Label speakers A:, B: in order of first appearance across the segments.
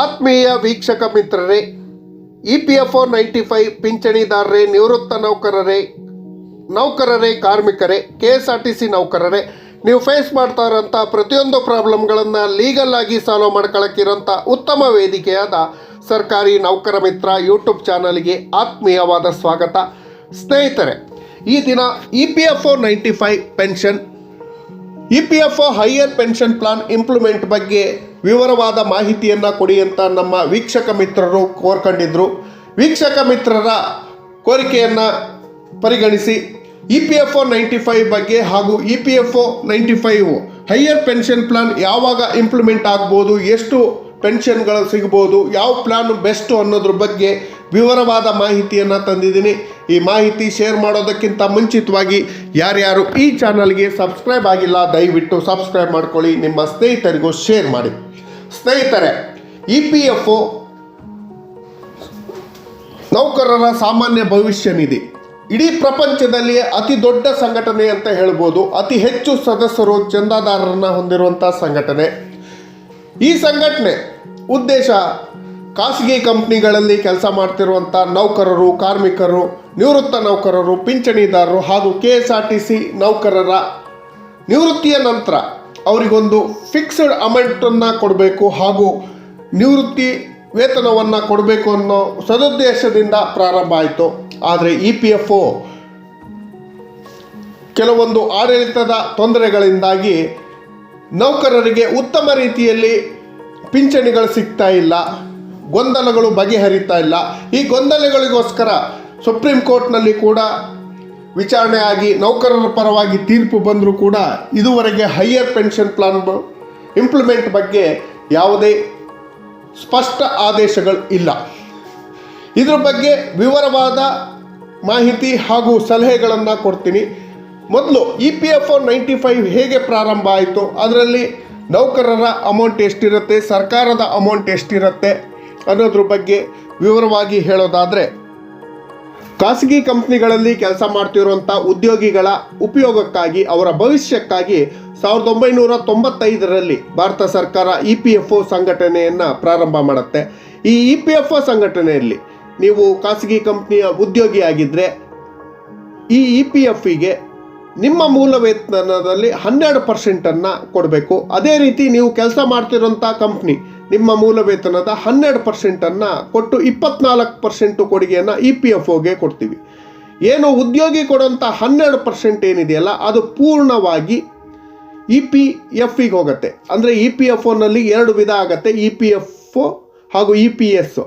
A: ಆತ್ಮೀಯ ವೀಕ್ಷಕ ಮಿತ್ರರೇ, E P F O ninety five ಪಿಂಚಣಿದಾರರೇ, ನಿವೃತ್ತ ನೌಕರರೇ ನೌಕರರೇ, ಕಾರ್ಮಿಕರೇ, K S R T C ನೌಕರರೇ, ನೀವು ಫೇಸ್ ಮಾಡ್ತಾ ಇರೋಂಥ ಪ್ರತಿಯೊಂದು ಪ್ರಾಬ್ಲಮ್ಗಳನ್ನು ಲೀಗಲ್ ಆಗಿ ಸಾಲ್ವ್ ಮಾಡ್ಕೊಳ್ಳೋಕ್ಕಿರೋಂಥ ಉತ್ತಮ ವೇದಿಕೆಯಾದ ಸರ್ಕಾರಿ ನೌಕರ ಮಿತ್ರ ಯೂಟ್ಯೂಬ್ ಚಾನಲ್ಗೆ ಆತ್ಮೀಯವಾದ ಸ್ವಾಗತ. ಸ್ನೇಹಿತರೆ, ಈ ದಿನ E P F O ninety five pension E P F O higher pension plan implement ಬಗ್ಗೆ ವಿವರವಾದ ಮಾಹಿತಿಯನ್ನು ಕೊಡಿ ಅಂತ ನಮ್ಮ ವೀಕ್ಷಕ ಮಿತ್ರರು ಕೋರ್ಕೊಂಡಿದ್ರು. ವೀಕ್ಷಕ ಮಿತ್ರರ ಕೋರಿಕೆಯನ್ನು ಪರಿಗಣಿಸಿ E P F O ninety five ಬಗ್ಗೆ ಹಾಗೂ E P F O ninety five higher pension plan ಯಾವಾಗ ಇಂಪ್ಲಿಮೆಂಟ್ ಆಗ್ಬೋದು, ಎಷ್ಟು ಪೆನ್ಷನ್ಗಳು ಸಿಗ್ಬೋದು, ಯಾವ ಪ್ಲಾನ್ ಬೆಸ್ಟು ಅನ್ನೋದ್ರ ಬಗ್ಗೆ ವಿವರವಾದ ಮಾಹಿತಿಯನ್ನು ತಂದಿದ್ದೀನಿ. ಈ ಮಾಹಿತಿ ಶೇರ್ ಮಾಡೋದಕ್ಕಿಂತ ಮುಂಚಿತವಾಗಿ ಯಾರ್ಯಾರು ಈ ಚಾನಲ್ಗೆ ಸಬ್ಸ್ಕ್ರೈಬ್ ಆಗಿಲ್ಲ, ದಯವಿಟ್ಟು ಸಬ್ಸ್ಕ್ರೈಬ್ ಮಾಡ್ಕೊಳ್ಳಿ. ನಿಮ್ಮ ಸ್ನೇಹಿತರಿಗೂ ಶೇರ್ ಮಾಡಿ. ಸ್ನೇಹಿತರೆ ಇ ಪಿ ಎಫ್ ಒ ನೌಕರರ ಸಾಮಾನ್ಯ ಭವಿಷ್ಯ ನಿಧಿ. ಇಡೀ ಪ್ರಪಂಚದಲ್ಲಿ ಅತಿ ದೊಡ್ಡ ಸಂಘಟನೆ ಅಂತ ಹೇಳ್ಬೋದು. ಅತಿ ಹೆಚ್ಚು ಸದಸ್ಯರು ಚಂದಾದಾರರನ್ನ ಹೊಂದಿರುವಂಥ ಸಂಘಟನೆ. ಈ ಸಂಘಟನೆ ಉದ್ದೇಶ ಖಾಸಗಿ ಕಂಪ್ನಿಗಳಲ್ಲಿ ಕೆಲಸ ಮಾಡ್ತಿರುವಂಥ ನೌಕರರು, ಕಾರ್ಮಿಕರು, ನಿವೃತ್ತ ನೌಕರರು, ಪಿಂಚಣಿದಾರರು ಹಾಗೂ K S R T C ನೌಕರರ ನಿವೃತ್ತಿಯ ನಂತರ ಅವರಿಗೊಂದು ಫಿಕ್ಸ್ಡ್ ಅಮೌಂಟನ್ನು ಕೊಡಬೇಕು ಹಾಗೂ ನಿವೃತ್ತಿ ವೇತನವನ್ನು ಕೊಡಬೇಕು ಅನ್ನೋ ಸದುದ್ದೇಶದಿಂದ ಪ್ರಾರಂಭ ಆಯಿತು. ಆದರೆ ಇ ಪಿ ಎಫ್ ಒ ಕೆಲವೊಂದು ಆಡಳಿತದ ತೊಂದರೆಗಳಿಂದಾಗಿ ನೌಕರರಿಗೆ ಉತ್ತಮ ರೀತಿಯಲ್ಲಿ ಪಿಂಚಣಿಗಳು ಸಿಗ್ತಾ ಇಲ್ಲ. ಗೊಂದಲಗಳು ಬಗೆಹರಿತಾ ಇಲ್ಲ. ಈ ಗೊಂದಲಗಳಿಗೋಸ್ಕರ ಸುಪ್ರೀಂ ಕೋರ್ಟ್ನಲ್ಲಿ ಕೂಡ ವಿಚಾರಣೆ ಆಗಿ ನೌಕರರ ಪರವಾಗಿ ತೀರ್ಪು ಬಂದರೂ ಕೂಡ ಇದುವರೆಗೆ ಹೈಯರ್ ಪೆನ್ಷನ್ ಪ್ಲಾನ್ ಇಂಪ್ಲಿಮೆಂಟ್ ಬಗ್ಗೆ ಯಾವುದೇ ಸ್ಪಷ್ಟ ಆದೇಶಗಳು ಇಲ್ಲ. ಇದ್ರ ಬಗ್ಗೆ ವಿವರವಾದ ಮಾಹಿತಿ ಹಾಗೂ ಸಲಹೆಗಳನ್ನು ಕೊಡ್ತೀನಿ. ಮೊದಲು E P F O ninety five ಹೇಗೆ ಪ್ರಾರಂಭ ಆಯಿತು? ಅದರಲ್ಲಿ ನೌಕರರ ಅಮೌಂಟ್ ಎಷ್ಟಿರುತ್ತೆ? ಸರ್ಕಾರದ ಅಮೌಂಟ್ ಎಷ್ಟಿರುತ್ತೆ? ಅನ್ನೋದ್ರ ಬಗ್ಗೆ ವಿವರವಾಗಿ ಹೇಳೋದಾದರೆ, ಖಾಸಗಿ ಕಂಪ್ನಿಗಳಲ್ಲಿ ಕೆಲಸ ಮಾಡ್ತಿರುವಂಥ ಉದ್ಯೋಗಿಗಳ ಉಪಯೋಗಕ್ಕಾಗಿ, ಅವರ ಭವಿಷ್ಯಕ್ಕಾಗಿ ಸಾವಿರದ ಒಂಬೈನೂರ ತೊಂಬತ್ತೈದರಲ್ಲಿ ಭಾರತ ಸರ್ಕಾರ ಇ ಪಿ ಎಫ್ ಒ ಸಂಘಟನೆಯನ್ನು ಪ್ರಾರಂಭ ಮಾಡುತ್ತೆ. ಈ ಇ ಪಿ ಎಫ್ ಒ ಸಂಘಟನೆಯಲ್ಲಿ ನೀವು ಖಾಸಗಿ ಕಂಪ್ನಿಯ ಉದ್ಯೋಗಿಯಾಗಿದ್ದರೆ ಈ ಇ ಪಿ ಎಫ್ಗೆ ನಿಮ್ಮ ಮೂಲ ವೇತನದಲ್ಲಿ ಹನ್ನೆರಡು ಪರ್ಸೆಂಟನ್ನು ಕೊಡಬೇಕು. ಅದೇ ರೀತಿ ನೀವು ಕೆಲಸ ಮಾಡ್ತಿರೋಂಥ ಕಂಪ್ನಿ ನಿಮ್ಮ ಮೂಲ ವೇತನದ ಹನ್ನೆರಡು ಪರ್ಸೆಂಟನ್ನು ಕೊಟ್ಟು ಇಪ್ಪತ್ನಾಲ್ಕು ಪರ್ಸೆಂಟು ಕೊಡುಗೆಯನ್ನು ಇ ಪಿ ಎಫ್ ಒಗೆ ಕೊಡ್ತೀವಿ. ಏನು ಉದ್ಯೋಗಿ ಕೊಡೋಂಥ ಹನ್ನೆರಡು ಪರ್ಸೆಂಟ್ ಏನಿದೆಯಲ್ಲ, ಅದು ಪೂರ್ಣವಾಗಿ ಇ ಪಿ ಎಫ್ಗೆ ಹೋಗುತ್ತೆ. ಅಂದರೆ ಇ ಪಿ ಎಫ್ ಒನಲ್ಲಿ ಎರಡು ವಿಧ ಆಗುತ್ತೆ ಇ ಪಿ ಎಫ್ ಹಾಗೂ E P S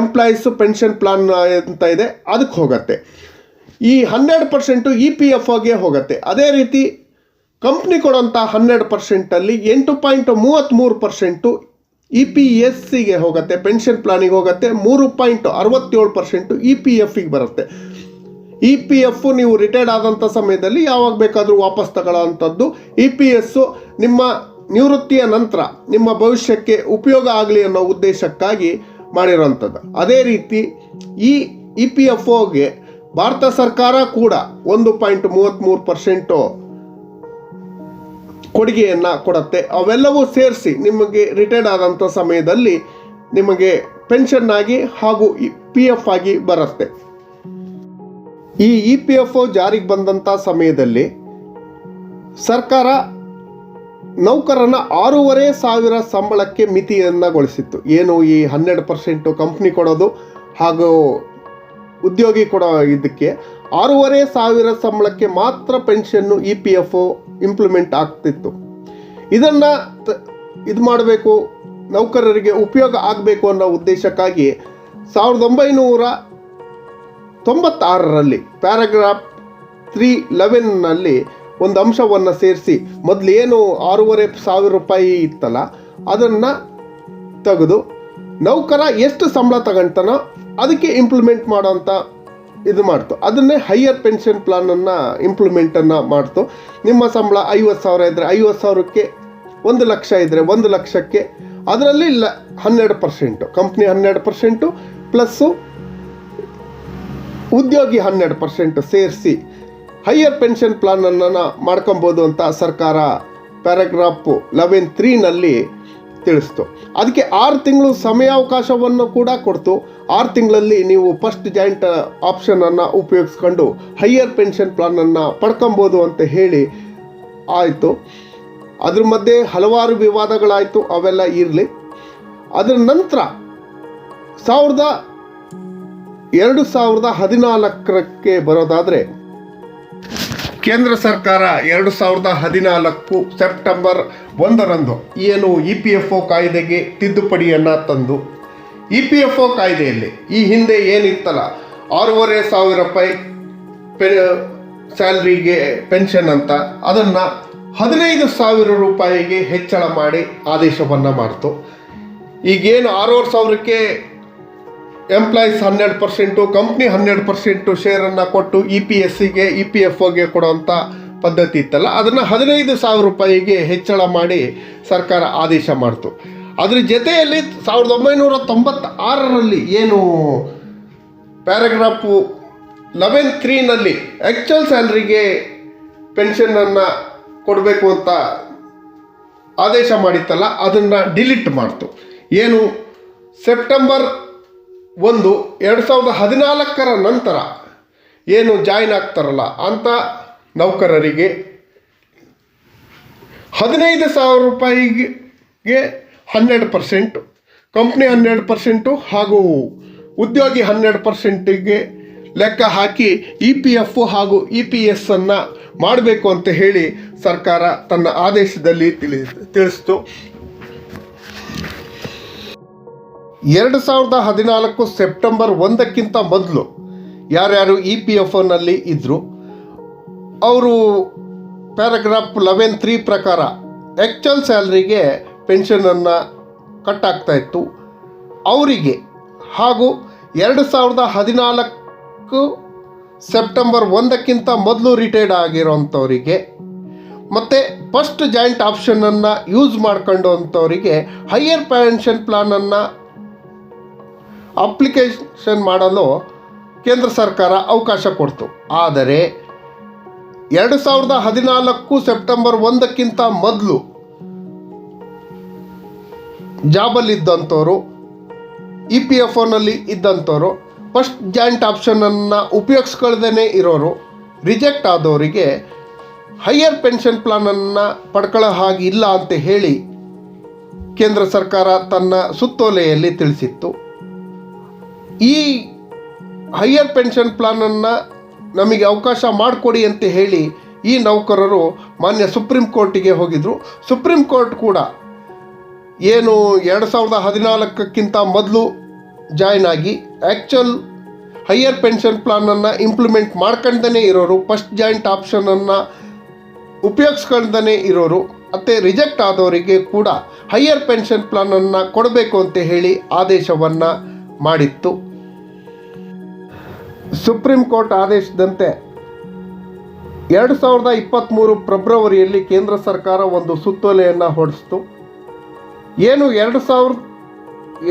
A: employees pension plan ಅಂತ ಇದೆ, ಅದಕ್ಕೆ ಹೋಗುತ್ತೆ. ಈ ಹನ್ನೆರಡು ಪರ್ಸೆಂಟು ಇ ಪಿ ಎಫ್ ಒಗೆ ಹೋಗುತ್ತೆ. ಅದೇ ರೀತಿ ಕಂಪ್ನಿ ಕೊಡೋಂಥ ಹನ್ನೆರಡು ಪರ್ಸೆಂಟಲ್ಲಿ ಎಂಟು ಪಾಯಿಂಟ್ ಮೂವತ್ತ್ಮೂರು ಪರ್ಸೆಂಟು ಇ ಪಿ ಎಸ್ ಸಿಗೆ ಹೋಗುತ್ತೆ ಪೆನ್ಷನ್ ಪ್ಲಾನಿಗೆ ಹೋಗುತ್ತೆ, ಮೂರು ಪಾಯಿಂಟ್ ಅರವತ್ತೇಳು ಪರ್ಸೆಂಟು ಇ ಪಿ ಎಫ್ಗೆ ಬರುತ್ತೆ. ಇ ಪಿ ಎಫ್ ನೀವು ರಿಟೈರ್ಡ್ ಆದಂಥ ಸಮಯದಲ್ಲಿ ಯಾವಾಗ ಬೇಕಾದರೂ ವಾಪಸ್ ತಗೊಳ್ಳೋವಂಥದ್ದು. ಇ ಪಿ ಎಸ್ಸು ನಿಮ್ಮ ನಿವೃತ್ತಿಯ ನಂತರ ನಿಮ್ಮ ಭವಿಷ್ಯಕ್ಕೆ ಉಪಯೋಗ ಆಗಲಿ ಅನ್ನೋ ಉದ್ದೇಶಕ್ಕಾಗಿ ಮಾಡಿರೋವಂಥದ್ದು. ಅದೇ ರೀತಿ ಈ ಇ ಪಿ ಎಫ್ ಒಗೆ ಭಾರತ ಸರ್ಕಾರ ಕೂಡ ಒಂದು ಪಾಯಿಂಟ್ ಮೂವತ್ತ್ಮೂರು ಪರ್ಸೆಂಟು ಕೊಡುಗೆಯನ್ನು ಕೊಡುತ್ತೆ. ಅವೆಲ್ಲವೂ ಸೇರಿಸಿ ನಿಮಗೆ ರಿಟೈರ್ಡ್ ಆದಂಥ ಸಮಯದಲ್ಲಿ ನಿಮಗೆ ಪೆನ್ಷನ್ ಆಗಿ ಹಾಗೂ ಪಿ ಎಫ್ ಆಗಿ ಬರುತ್ತೆ. ಈ ಇ ಪಿ ಎಫ್ ಒ ಜಾರಿಗೆ ಬಂದಂಥ ಸಮಯದಲ್ಲಿ ಸರ್ಕಾರ ನೌಕರನ ಆರೂವರೆ ಸಾವಿರ ಸಂಬಳಕ್ಕೆ ಮಿತಿಯನ್ನಗೊಳಿಸಿತ್ತು. ಏನು ಈ ಹನ್ನೆರಡು ಪರ್ಸೆಂಟು ಕಂಪ್ನಿ ಕೊಡೋದು ಹಾಗೂ ಉದ್ಯೋಗಿ ಕೊಡೋ ಇದಕ್ಕೆ ಆರೂವರೆ ಸಾವಿರ ಸಂಬಳಕ್ಕೆ ಮಾತ್ರ pension E P F O implement ಆಗ್ತಿತ್ತು. ಇದನ್ನು ಇದು ಮಾಡಬೇಕು, ನೌಕರರಿಗೆ ಉಪಯೋಗ ಆಗಬೇಕು ಅನ್ನೋ ಉದ್ದೇಶಕ್ಕಾಗಿ ಸಾವಿರದ ಒಂಬೈನೂರ ತೊಂಬತ್ತಾರರಲ್ಲಿ ಪ್ಯಾರಾಗ್ರಾಫ್ ತ್ರೀ ಲೆವೆನ್ನಲ್ಲಿ ಒಂದು ಅಂಶವನ್ನು ಸೇರಿಸಿ, ಮೊದಲು ಏನು ಆರೂವರೆ ಸಾವಿರ ರೂಪಾಯಿ ಇತ್ತಲ್ಲ, ಅದನ್ನು ತೆಗೆದು ನೌಕರ ಎಷ್ಟು ಸಂಬಳ ತಗೊಂತಾನೋ ಅದಕ್ಕೆ ಇಂಪ್ಲಿಮೆಂಟ್ ಮಾಡೋಂಥ ಇದು ಮಾಡ್ತು. ಅದನ್ನೇ ಹೈಯರ್ ಪೆನ್ಷನ್ ಪ್ಲಾನನ್ನು ಇಂಪ್ಲಿಮೆಂಟನ್ನು ಮಾಡ್ತು. ನಿಮ್ಮ ಸಂಬಳ ಐವತ್ತು ಸಾವಿರ ಇದ್ದರೆ ಐವತ್ತು ಸಾವಿರಕ್ಕೆ ಒಂದು ಲಕ್ಷ ಇದ್ದರೆ ಒಂದು ಲಕ್ಷಕ್ಕೆ ಅದರಲ್ಲಿ ಇಲ್ಲ, ಹನ್ನೆರಡು ಪರ್ಸೆಂಟು ಕಂಪ್ನಿ ಹನ್ನೆರಡು ಪರ್ಸೆಂಟು ಪ್ಲಸ್ಸು ಉದ್ಯೋಗಿ ಹನ್ನೆರಡು ಪರ್ಸೆಂಟು ಸೇರಿಸಿ ಹೈಯರ್ ಪೆನ್ಷನ್ ಪ್ಲಾನನ್ನು ಮಾಡ್ಕೊಬೋದು ಅಂತ ಸರ್ಕಾರ ಪ್ಯಾರಾಗ್ರಾಫ್ ಲೆವೆನ್ ತ್ರೀನಲ್ಲಿ ತಿಳಿಸ್ತು. ಅದಕ್ಕೆ ಆರು ತಿಂಗಳು ಸಮಯಾವಕಾಶವನ್ನು ಕೂಡ ಕೊಡ್ತು. ಆರು ತಿಂಗಳಲ್ಲಿ ನೀವು ಫಸ್ಟ್ ಜಾಯಿಂಟ್ ಆಪ್ಷನನ್ನು ಉಪಯೋಗಿಸ್ಕೊಂಡು ಹೈಯರ್ ಪೆನ್ಷನ್ ಪ್ಲಾನನ್ನು ಪಡ್ಕೊಬೋದು ಅಂತ ಹೇಳಿ ಆಯಿತು. ಅದ್ರ ಮಧ್ಯೆ ಹಲವಾರು ವಿವಾದಗಳಾಯಿತು, ಅವೆಲ್ಲ ಇರಲಿ. ಅದರ ನಂತರ ಸಾವಿರದ ಎರಡು ಸಾವಿರದ ಹದಿನಾಲ್ಕರಕ್ಕೆ ಬರೋದಾದರೆ ಕೇಂದ್ರ ಸರ್ಕಾರ ಎರಡು ಸಾವಿರದ ಹದಿನಾಲ್ಕು ಸೆಪ್ಟೆಂಬರ್ ಒಂದರಂದು ಏನು ಇ ಪಿ ಎಫ್ ಒ ಕಾಯ್ದೆಗೆ ತಿದ್ದುಪಡಿಯನ್ನು ತಂದು, ಇ ಪಿ ಎಫ್ ಒ ಕಾಯ್ದೆಯಲ್ಲಿ ಈ ಹಿಂದೆ ಏನಿತ್ತಲ್ಲ, ಆರೂವರೆ ಸಾವಿರ ರೂಪಾಯಿ ಪೆ, ಸ್ಯಾಲ್ರಿಗೆ ಪೆನ್ಷನ್ ಅಂತ, ಅದನ್ನು ಹದಿನೈದು ಸಾವಿರ ರೂಪಾಯಿಗೆ ಹೆಚ್ಚಳ ಮಾಡಿ ಆದೇಶವನ್ನು ಮಾಡ್ತು. ಈಗೇನು ಆರೂವರೆ ಸಾವಿರಕ್ಕೆ ಎಂಪ್ಲಾಯೀಸ್ ಹನ್ನೆರಡು ಪರ್ಸೆಂಟು ಕಂಪ್ನಿ ಹನ್ನೆರಡು ಪರ್ಸೆಂಟು ಶೇರನ್ನು ಕೊಟ್ಟು ಇ ಪಿ ಎಸ್ ಸಿಗೆ ಇ ಪಿ ಎಫ್ ಒಗೆ ಕೊಡೋವಂಥ ಪದ್ಧತಿ ಇತ್ತಲ್ಲ, ಅದನ್ನು ಹದಿನೈದು ಸಾವಿರ ರೂಪಾಯಿಗೆ ಹೆಚ್ಚಳ ಮಾಡಿ ಸರ್ಕಾರ ಆದೇಶ ಮಾಡಿತು. ಅದ್ರ ಜೊತೆಯಲ್ಲಿ ಸಾವಿರದ ಒಂಬೈನೂರ ತೊಂಬತ್ತ ಆರರಲ್ಲಿ ಏನು ಪ್ಯಾರಾಗ್ರಾಫು ಲೆವೆನ್ ತ್ರೀನಲ್ಲಿ ಆ್ಯಕ್ಚುಯಲ್ ಸ್ಯಾಲ್ರಿಗೆ ಪೆನ್ಷನನ್ನು ಕೊಡಬೇಕು ಅಂತ ಆದೇಶ ಮಾಡಿತ್ತಲ್ಲ, ಅದನ್ನು ಡಿಲೀಟ್ ಮಾಡ್ತು. ಏನು ಸೆಪ್ಟೆಂಬರ್ ಒಂದು ಎರಡು ಸಾವಿರದ ಹದಿನಾಲ್ಕರ ನಂತರ ಏನು ಜಾಯ್ನ್ ಆಗ್ತಾರಲ್ಲ ಅಂಥ ನೌಕರರಿಗೆ ಹದಿನೈದು ಸಾವಿರ ರೂಪಾಯಿಗೆ ಹನ್ನೆರಡು ಪರ್ಸೆಂಟು, ಕಂಪ್ನಿ ಹನ್ನೆರಡು ಪರ್ಸೆಂಟು ಹಾಗೂ ಉದ್ಯೋಗಿ ಹನ್ನೆರಡು ಪರ್ಸೆಂಟಿಗೆ ಲೆಕ್ಕ ಹಾಕಿ ಇ ಪಿ ಎಫ್ ಹಾಗೂ ಇ ಪಿ ಎಸ್ಸನ್ನು ಮಾಡಬೇಕು ಅಂತ ಹೇಳಿ ಸರ್ಕಾರ ತನ್ನ ಆದೇಶದಲ್ಲಿ ತಿಳಿ ತಿಳಿಸ್ತು. ಎರಡು ಸಾವಿರದ ಹದಿನಾಲ್ಕು ಸೆಪ್ಟೆಂಬರ್ ಒಂದಕ್ಕಿಂತ ಮೊದಲು ಯಾರ್ಯಾರು ಇ ಪಿ ಎಫ್ ಒನಲ್ಲಿ ಇದ್ದರು ಅವರು ಪ್ಯಾರಾಗ್ರಾಫ್ ಲೆವೆನ್ ತ್ರೀ ಪ್ರಕಾರ ಆ್ಯಕ್ಚುಯಲ್ ಸ್ಯಾಲ್ರಿಗೆ ಪೆನ್ಷನನ್ನು ಕಟ್ ಇತ್ತು. ಅವರಿಗೆ ಹಾಗೂ ಎರಡು ಸಾವಿರದ ಹದಿನಾಲ್ಕು ಸೆಪ್ಟೆಂಬರ್ ಒಂದಕ್ಕಿಂತ ಮೊದಲು ರಿಟೈರ್ಡ್ ಆಗಿರೋಂಥವರಿಗೆ ಮತ್ತು ಫಸ್ಟ್ ಜಾಯಿಂಟ್ ಆಪ್ಷನನ್ನು ಯೂಸ್ ಮಾಡ್ಕೊಂಡು ಅಂಥವರಿಗೆ ಹೈಯರ್ ಪೆನ್ಷನ್ ಪ್ಲಾನನ್ನು ಅಪ್ಲಿಕೇಶನ್ ಮಾಡಲು ಕೇಂದ್ರ ಸರ್ಕಾರ ಅವಕಾಶ ಕೊಡ್ತು. ಆದರೆ ಎರಡು ಸಾವಿರದ ಹದಿನಾಲ್ಕು ಸೆಪ್ಟೆಂಬರ್ ಒಂದಕ್ಕಿಂತ ಮೊದಲು ಜಾಬಲ್ಲಿದ್ದಂಥವ್ರು ಇ ಪಿ ಎಫ್ ಒನಲ್ಲಿ ಇದ್ದಂಥವ್ರು ಫಸ್ಟ್ ಜಾಯಿಂಟ್ ಆಪ್ಷನನ್ನು ಉಪಯೋಗಿಸ್ಕೊಳ್ದೇ ಇರೋರು, ರಿಜೆಕ್ಟ್ ಆದವರಿಗೆ ಹೈಯರ್ ಪೆನ್ಷನ್ ಪ್ಲಾನನ್ನು ಪಡ್ಕೊಳ್ಳೋ ಹಾಗಿಲ್ಲ ಅಂತ ಹೇಳಿ ಕೇಂದ್ರ ಸರ್ಕಾರ ತನ್ನ ಸುತ್ತೋಲೆಯಲ್ಲಿ ತಿಳಿಸಿತ್ತು. ಈ ಹೈಯರ್ ಪೆನ್ಷನ್ ಪ್ಲಾನನ್ನು ನಮಗೆ ಅವಕಾಶ ಮಾಡಿಕೊಡಿ ಅಂತ ಹೇಳಿ ಈ ನೌಕರರು ಮಾನ್ಯ ಸುಪ್ರೀಂ ಕೋರ್ಟಿಗೆ ಹೋಗಿದ್ರು. ಸುಪ್ರೀಂ ಕೋರ್ಟ್ ಕೂಡ ಏನು ಎರಡು ಸಾವಿರದ ಹದಿನಾಲ್ಕಕ್ಕಿಂತ ಮೊದಲು ಜಾಯ್ನ್ ಆಗಿ ಆ್ಯಕ್ಚುಲ್ ಹೈಯರ್ ಪೆನ್ಷನ್ ಪ್ಲಾನನ್ನು ಇಂಪ್ಲಿಮೆಂಟ್ ಮಾಡ್ಕೊಂಡೇ ಇರೋರು ಫಸ್ಟ್ ಜಾಯಿಂಟ್ ಆಪ್ಷನನ್ನು ಉಪಯೋಗಿಸ್ಕೊಂಡೇ ಇರೋರು, ಮತ್ತು ರಿಜೆಕ್ಟ್ ಆದವರಿಗೆ ಕೂಡ ಹೈಯರ್ ಪೆನ್ಷನ್ ಪ್ಲಾನನ್ನು ಕೊಡಬೇಕು ಅಂತ ಹೇಳಿ ಆದೇಶವನ್ನು ಮಾಡಿತ್ತು. ಸುಪ್ರೀಂ ಕೋರ್ಟ್ ಆದೇಶದಂತೆ ಎರಡು ಸಾವಿರದ ಇಪ್ಪತ್ತ್ಮೂರು ಫೆಬ್ರವರಿಯಲ್ಲಿ ಕೇಂದ್ರ ಸರ್ಕಾರ ಒಂದು ಸುತ್ತೋಲೆಯನ್ನು ಹೊರಡಿಸ್ತು. ಏನು ಎರಡು ಸಾವಿರ,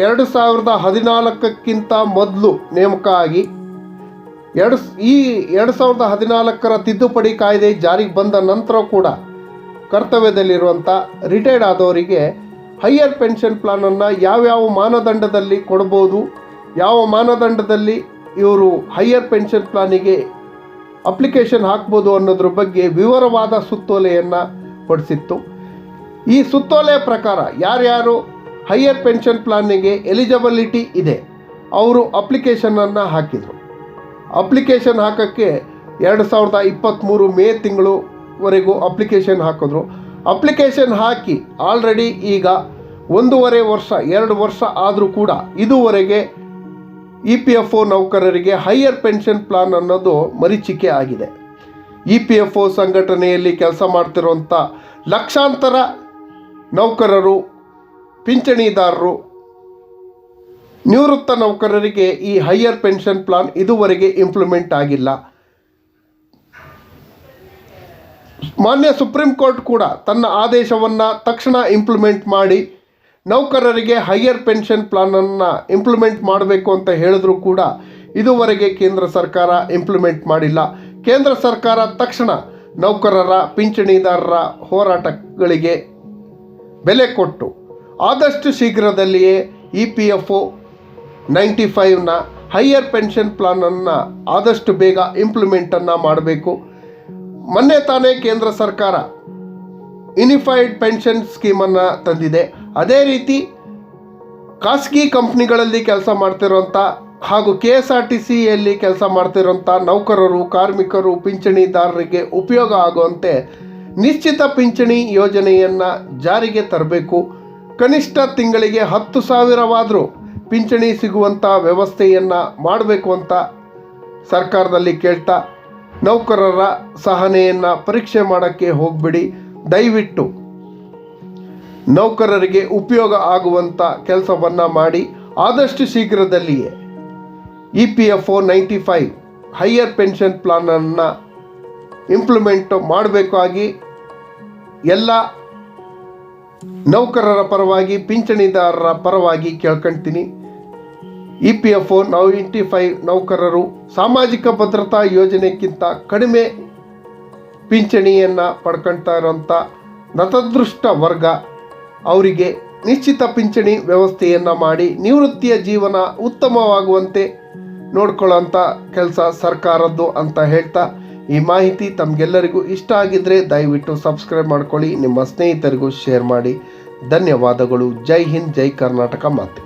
A: ಎರಡು ಸಾವಿರದ ಹದಿನಾಲ್ಕಕ್ಕಿಂತ ಮೊದಲು ನೇಮಕ ಆಗಿ, ಎರಡು ಈ ಎರಡು ಸಾವಿರದ ಹದಿನಾಲ್ಕರ ತಿದ್ದುಪಡಿ ಕಾಯ್ದೆ ಜಾರಿಗೆ ಬಂದ ನಂತರ ಕೂಡ ಕರ್ತವ್ಯದಲ್ಲಿರುವಂಥ ರಿಟೈರ್ಡ್ ಆದವರಿಗೆ ಹೈಯರ್ ಪೆನ್ಷನ್ ಪ್ಲಾನನ್ನು ಯಾವ್ಯಾವ ಮಾನದಂಡದಲ್ಲಿ ಕೊಡ್ಬೋದು, ಯಾವ ಮಾನದಂಡದಲ್ಲಿ ಇವರು ಹೈಯರ್ ಪೆನ್ಷನ್ ಪ್ಲಾನಿಗೆ ಅಪ್ಲಿಕೇಶನ್ ಹಾಕ್ಬೋದು ಅನ್ನೋದ್ರ ಬಗ್ಗೆ ವಿವರವಾದ ಸುತ್ತೋಲೆಯನ್ನು ಹೊಡಿಸಿತ್ತು. ಈ ಸುತ್ತೋಲೆಯ ಪ್ರಕಾರ ಯಾರ್ಯಾರು ಹೈಯರ್ ಪೆನ್ಷನ್ ಪ್ಲಾನಿಗೆ ಎಲಿಜಿಬಿಲಿಟಿ ಇದೆ, ಅವರು ಅಪ್ಲಿಕೇಶನನ್ನು ಹಾಕಿದರು. ಅಪ್ಲಿಕೇಶನ್ ಹಾಕೋಕ್ಕೆ ಎರಡು ಸಾವಿರದ ಇಪ್ಪತ್ತ್ಮೂರು ಮೇ ತಿಂಗಳವರೆಗೂ ಅಪ್ಲಿಕೇಶನ್ ಹಾಕಿದ್ರು. ಅಪ್ಲಿಕೇಶನ್ ಹಾಕಿ ಆಲ್ರೆಡಿ ಈಗ ಒಂದೂವರೆ ವರ್ಷ, ಎರಡು ವರ್ಷ ಆದರೂ ಕೂಡ ಇದುವರೆಗೆ ಇ ಪಿ ಎಫ್ ಒ ನೌಕರರಿಗೆ ಹೈಯರ್ ಪೆನ್ಷನ್ ಪ್ಲಾನ್ ಅನ್ನೋದು ಮರೀಚಿಕೆ ಆಗಿದೆ. ಇ ಪಿ ಎಫ್ ಒ ಸಂಘಟನೆಯಲ್ಲಿ ಕೆಲಸ ಮಾಡ್ತಿರುವಂಥ ಲಕ್ಷಾಂತರ ನೌಕರರು, ಪಿಂಚಣಿದಾರರು, ನಿವೃತ್ತ ನೌಕರರಿಗೆ ಈ ಹೈಯರ್ ಪೆನ್ಷನ್ ಪ್ಲಾನ್ ಇದುವರೆಗೆ ಇಂಪ್ಲಿಮೆಂಟ್ ಆಗಿಲ್ಲ. ಮಾನ್ಯ ಸುಪ್ರೀಂ ಕೋರ್ಟ್ ಕೂಡ ತನ್ನ ಆದೇಶವನ್ನು ತಕ್ಷಣ ಇಂಪ್ಲಿಮೆಂಟ್ ಮಾಡಿ ನೌಕರರಿಗೆ ಹೈಯರ್ ಪೆನ್ಷನ್ ಪ್ಲಾನನ್ನು ಇಂಪ್ಲಿಮೆಂಟ್ ಮಾಡಬೇಕು ಅಂತ ಹೇಳಿದ್ರೂ ಕೂಡ ಇದುವರೆಗೆ ಕೇಂದ್ರ ಸರ್ಕಾರ ಇಂಪ್ಲಿಮೆಂಟ್ ಮಾಡಿಲ್ಲ. ಕೇಂದ್ರ ಸರ್ಕಾರ ತಕ್ಷಣ ನೌಕರರ, ಪಿಂಚಣಿದಾರರ ಹೋರಾಟಗಳಿಗೆ ಬೆಲೆ ಕೊಟ್ಟು ಆದಷ್ಟು ಶೀಘ್ರದಲ್ಲಿಯೇ E P F O ninety ಫೈವ್ನ higher pension ಪ್ಲಾನನ್ನು ಆದಷ್ಟು ಬೇಗ ಇಂಪ್ಲಿಮೆಂಟನ್ನು ಮಾಡಬೇಕು. ಮೊನ್ನೆ ತಾನೇ ಕೇಂದ್ರ ಸರ್ಕಾರ ಯುನಿಫೈಡ್ ಪೆನ್ಷನ್ ಸ್ಕೀಮನ್ನು ತಂದಿದೆ. ಅದೇ ರೀತಿ ಖಾಸಗಿ ಕಂಪ್ನಿಗಳಲ್ಲಿ ಕೆಲಸ ಮಾಡ್ತಿರೋಂಥ ಹಾಗೂ ಕೆ ಎಸ್ ಆರ್ ಟಿ ಸಿಯಲ್ಲಿ ಕೆಲಸ ಮಾಡ್ತಿರೋಂಥ ನೌಕರರು, ಕಾರ್ಮಿಕರು, ಪಿಂಚಣಿದಾರರಿಗೆ ಉಪಯೋಗ ಆಗುವಂತೆ ನಿಶ್ಚಿತ ಪಿಂಚಣಿ ಯೋಜನೆಯನ್ನು ಜಾರಿಗೆ ತರಬೇಕು. ಕನಿಷ್ಠ ತಿಂಗಳಿಗೆ ಹತ್ತು ಸಾವಿರವಾದರೂ ಪಿಂಚಣಿ ಸಿಗುವಂಥ ವ್ಯವಸ್ಥೆಯನ್ನು ಮಾಡಬೇಕು ಅಂತ ಸರ್ಕಾರದಲ್ಲಿ ಕೇಳ್ತಾ, ನೌಕರರ ಸಹನೆಯನ್ನು ಪರೀಕ್ಷೆ ಮಾಡೋಕ್ಕೆ ಹೋಗ್ಬಿಡಿ. ದಯವಿಟ್ಟು ನೌಕರರಿಗೆ ಉಪಯೋಗ ಆಗುವಂಥ ಕೆಲಸವನ್ನು ಮಾಡಿ ಆದಷ್ಟು ಶೀಘ್ರದಲ್ಲಿಯೇ E P F O ninety five higher pension ಪ್ಲಾನನ್ನು implement ಮಾಡಬೇಕಾಗಿ ಎಲ್ಲ ನೌಕರರ ಪರವಾಗಿ, ಪಿಂಚಣಿದಾರರ ಪರವಾಗಿ ಕೇಳ್ಕೊಳ್ತೀನಿ E P F O ninety five ನೌಕರರು ಸಾಮಾಜಿಕ ಭದ್ರತಾ ಯೋಜನೆಗಿಂತ ಕಡಿಮೆ ಪಿಂಚಣಿಯನ್ನು ಪಡ್ಕೊಳ್ತಾ ಇರೋಂಥ ನತದೃಷ್ಟ ವರ್ಗ ಅವರಿಗೆ ನಿಶ್ಚಿತ ಪಿಂಚಣಿ ವ್ಯವಸ್ಥೆಯನ್ನು ಮಾಡಿ ನಿವೃತ್ತಿಯ ಜೀವನ ಉತ್ತಮವಾಗುವಂತೆ ನೋಡ್ಕೊಳ್ಳೋಂಥ ಕೆಲಸ ಸರ್ಕಾರದ್ದು ಅಂತ ಹೇಳ್ತಾ ಈ ಮಾಹಿತಿ ತಮಗೆಲ್ಲರಿಗೂ ಇಷ್ಟ ಆಗಿದ್ದರೆ ದಯವಿಟ್ಟು ಸಬ್ಸ್ಕ್ರೈಬ್ ಮಾಡ್ಕೊಳ್ಳಿ, ನಿಮ್ಮ ಸ್ನೇಹಿತರಿಗೂ ಶೇರ್ ಮಾಡಿ. ಧನ್ಯವಾದಗಳು. ಜೈ ಹಿಂದ್, ಜೈ ಕರ್ನಾಟಕ ಮಾತೆ.